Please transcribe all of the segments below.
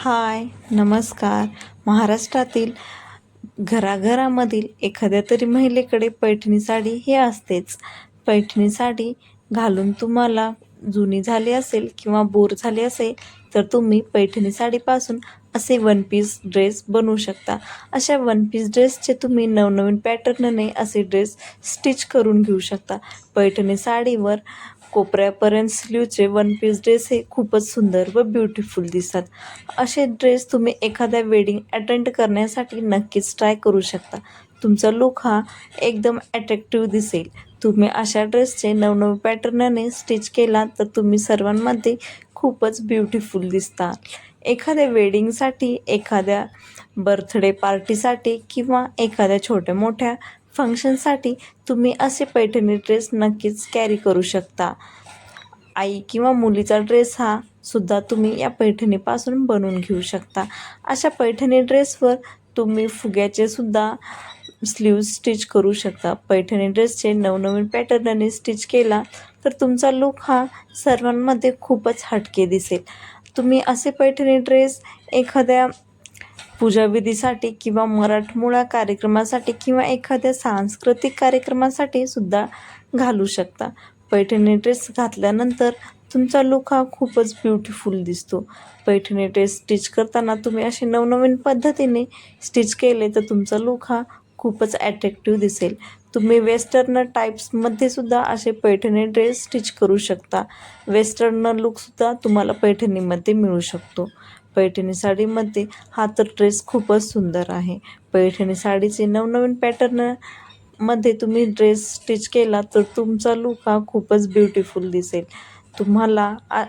हाय नमस्कार. महाराष्ट्रातील घराघरामधील एखाद्या तरी महिलेकडे पैठणी साडी ही असतेच. पैठणी साडी घालून तुम्हाला जुनी झाली असेल किंवा बोर झाली असेल तर तुम्ही पैठणी साडीपासून असे वन पीस ड्रेस बनवू शकता. अशा वन पीस ड्रेसचे तुम्ही नवनवीन पॅटर्नने असे ड्रेस स्टिच करून घेऊ शकता. पैठणी साडीवर कोपऱ्यापर्यंत स्लीवचे वन पीस ड्रेस हे खूपच सुंदर व ब्युटिफुल दिसतात. असे ड्रेस तुम्ही एखाद्या वेडिंग अटेंड करण्यासाठी नक्कीच ट्राय करू शकता. तुमचा लुक हा एकदम अट्रॅक्टिव्ह दिसेल. तुम्ही अशा ड्रेसचे नवनवे पॅटर्नने स्टिच केला तर तुम्ही सर्वांमध्ये खूपच ब्युटिफुल दिसता. एखाद्या वेडिंगसाठी एखाद्या बर्थडे पार्टीसाठी किंवा एखाद्या छोट्या मोठ्या फंक्शनसाठी तुम्ही असे पैठणी ड्रेस नक्कीच कॅरी करू शकता. आई किंवा मुलीचा ड्रेस हा सुद्धा तुम्ही या पैठणीपासून बनवून घेऊ शकता. अशा पैठणी ड्रेसवर तुम्ही फुग्याचे सुद्धा स्लीव स्टिच करू शकता. पैठणी ड्रेसचे नवनवीन पॅटर्नने स्टिच केला तर तुमचा लुक हा सर्वांमध्ये खूपच हटके दिसेल. तुम्ही असे पैठणी ड्रेस एखाद्या पूजाविधीसाठी किंवा मराठमोळा कार्यक्रमासाठी किंवा एखाद्या सांस्कृतिक कार्यक्रमासाठी सुद्धा घालू शकता. पैठणी ड्रेस घातल्यानंतर तुमचा लुक हा खूपच ब्युटिफुल दिसतो. पैठणी ड्रेस स्टिच करताना तुम्ही असे नवनवीन पद्धतीने स्टिच केले तर तुमचा लुक हा खूपच ॲट्रॅक्टिव्ह दिसेल. तुम्ही वेस्टर्न टाईप्समध्ये सुद्धा असे पैठणी ड्रेस स्टिच करू शकता. वेस्टर्न लुकसुद्धा तुम्हाला पैठणीमध्ये मिळू शकतो. पैठणी साडीमध्ये हा तर ड्रेस खूपच सुंदर आहे. पैठणी साडीचे नवनवीन पॅटर्नमध्ये तुम्ही ड्रेस स्टिच केला तर तुमचा लुक हा खूपच ब्युटिफुल दिसेल. तुम्हाला आ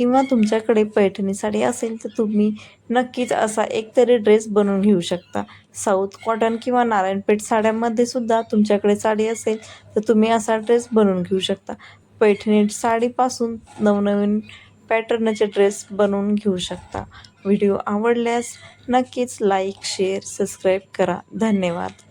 किंवा तुमच्याकडे पैठणी साडी असेल तर तुम्ही नक्कीच असा एकतरी ड्रेस बनवून घेऊ शकता. साऊथ कॉटन किंवा नारायणपेठ साड्यांमध्ये सुद्धा तुमच्याकडे साडी असेल तर तुम्ही असा ड्रेस बनवून घेऊ शकता. पैठणी साडीपासून नवनवीन पॅटर्नचे ड्रेस बनवून घेऊ शकता. व्हिडिओ आवडल्यास नक्कीच लाईक शेअर सबस्क्राईब करा. धन्यवाद.